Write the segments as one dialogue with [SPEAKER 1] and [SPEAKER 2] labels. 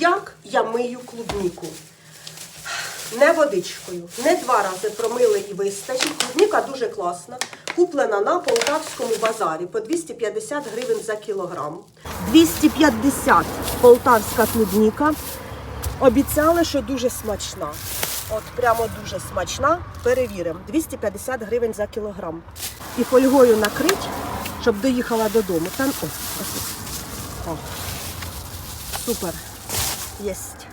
[SPEAKER 1] Як я мию клубніку? Не водичкою, не два рази промили і вистачить. Клубніка дуже класна. Куплена на полтавському базарі по 250 гривень за кілограм. 250 полтавська клубніка. Обіцяли, що дуже смачна. От прямо дуже смачна. Перевіримо. 250 гривень за кілограм. І фольгою накрить, щоб доїхала додому. Там ось. О. Супер. Єсть.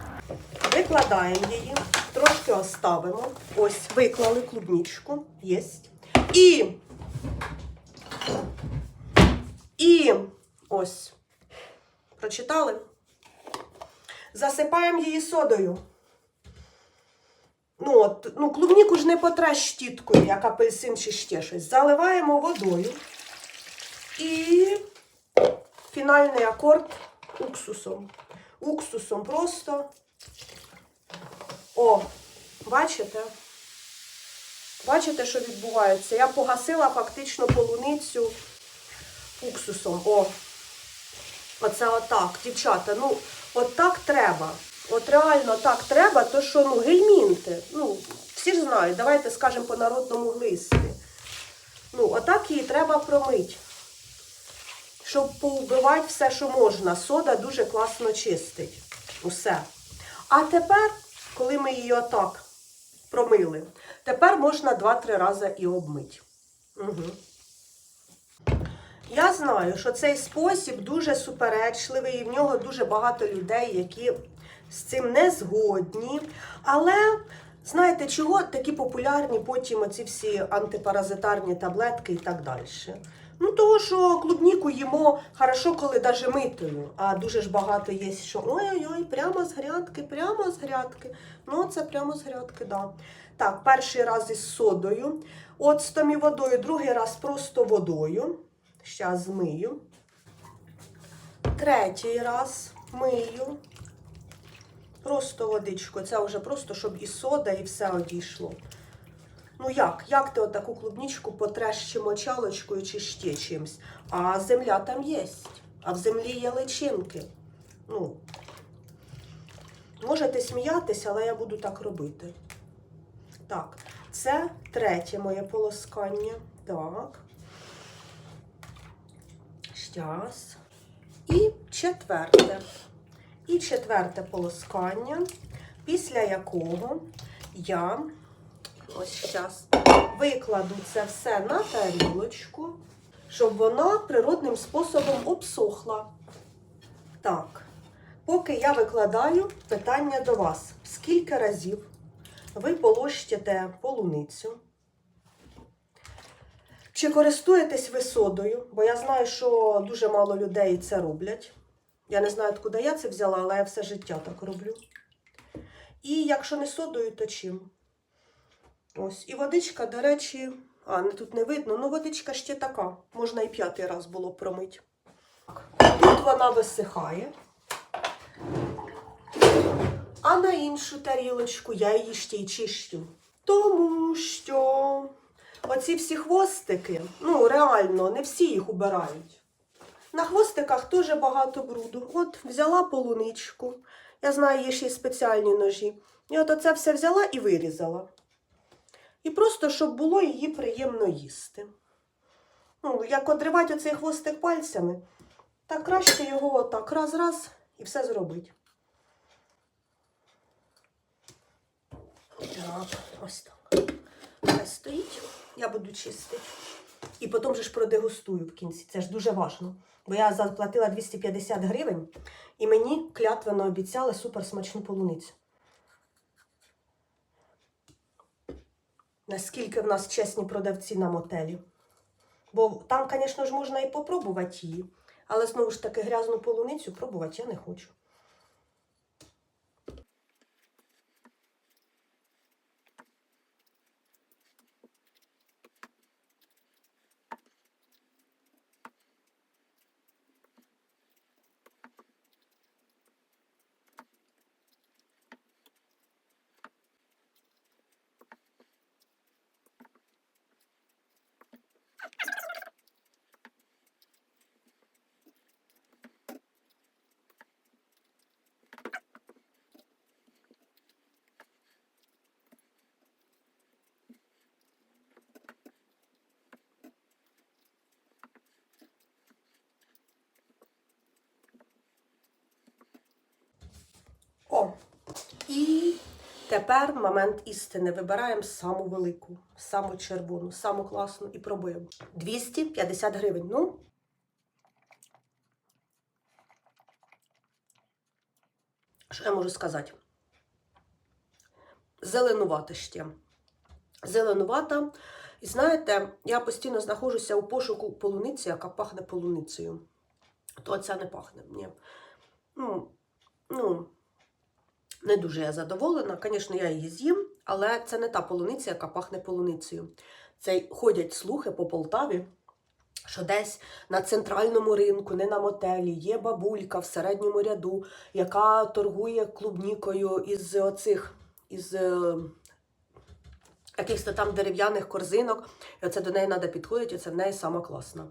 [SPEAKER 1] Викладаємо її, трошки оставимо. Ось, виклали клубничку. Єсть. І. І ось. Прочитали? Засипаємо її содою. Ну, от, ну, клубніку ж не потреш щіткою, як апельсин чи ще щось. Заливаємо водою. І фінальний акорд уксусом. Уксусом просто. О, бачите? Бачите, що відбувається? Я погасила фактично полуницю уксусом. О, оце отак, дівчата. Ну, от так треба. От реально так треба, то що ну, гельмінти. Ну, всі ж знають, давайте скажемо по народному глисти. Ну, отак її треба промити. Щоб поубивати все, що можна. Сода дуже класно чистить. Усе. А тепер, коли ми її отак промили, тепер можна 2-3 рази і обмити. Угу. Я знаю, що цей спосіб дуже суперечливий, і в нього дуже багато людей, які з цим не згодні. Але знаєте, чого такі популярні потім оці всі антипаразитарні таблетки і так далі? Ну, того, що клубніку їмо хорошо, коли даже митою. А дуже ж багато є, що ой-ой-ой, прямо з грядки, прямо з грядки. Ну, це прямо з грядки, да. Так, перший раз із содою, оцтом і водою, другий раз просто водою. Щас змию. Третій раз мию. Просто водичку. Це вже просто, щоб і сода, і все одійшло. Ну як? Як ти отаку клубничку потреш чи мочалочкою, чи ще чимсь? А земля там є. А в землі є личинки. Ну, можете сміятися, але я буду так робити. Так, це третє моє полоскання. Так. Щас. І четверте. І четверте полоскання, після якого я ось зараз викладу це все на тарілочку, щоб вона природним способом обсохла. Так, поки я викладаю питання до вас: скільки разів ви полощите полуницю? Чи користуєтесь ви содою? Бо я знаю, що дуже мало людей це роблять. Я не знаю, откуда я це взяла, але я все життя так роблю. І якщо не содою, то чим? Ось. І водичка, до речі, а, тут не видно, ну водичка ще така. Можна і п'ятий раз було промити. Тут вона висихає. А на іншу тарілочку я її ще й чищу. Тому що оці всі хвостики, ну реально, не всі їх убирають. На хвостиках теж багато бруду. От взяла полуничку. Я знаю, є ще й спеціальні ножі. І от оце все взяла і вирізала. І просто, щоб було її приємно їсти. Ну, як одривати оцей хвостик пальцями, так краще його отак раз-раз і все зробить. Так, ось так. Хай стоїть, я буду чистити. І потім же ж продегустую в кінці. Це ж дуже важливо. Бо я заплатила 250 гривень і мені клятвенно обіцяли суперсмачну полуницю. Наскільки в нас чесні продавці на мотелі. Бо там, звісно ж, можна і попробувати її. Але знову ж таки грязну полуницю пробувати я не хочу. Тепер момент істини. Вибираємо саму велику, саму червону, саму класну і пробуємо. 250 гривень. Ну, що я можу сказати? Зеленувата ще. Зеленувата. І знаєте, я постійно знаходжуся у пошуку полуниці, яка пахне полуницею. То ця не пахне. Ні. Ну, ну, не дуже я задоволена. Звісно, я її з'їм, але це не та полуниця, яка пахне полуницею. Це ходять слухи по Полтаві, що десь на центральному ринку, не на мотелі, є бабулька в середньому ряду, яка торгує клубнікою із оцих, із е, якихось там дерев'яних корзинок. І оце до неї треба підходити, і це в неї сама класна.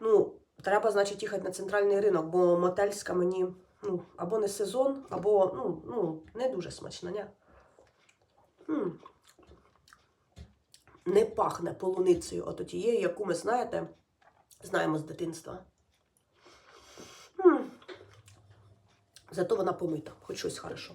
[SPEAKER 1] Ну, треба, значить, їхати на центральний ринок, бо мотельська мені ну, або не сезон, або ну, ну, не дуже смачна? М. Не пахне полуницею, ото тією, яку ми знаєте, знаємо з дитинства. М. Зато вона помита, хоч щось хорошо.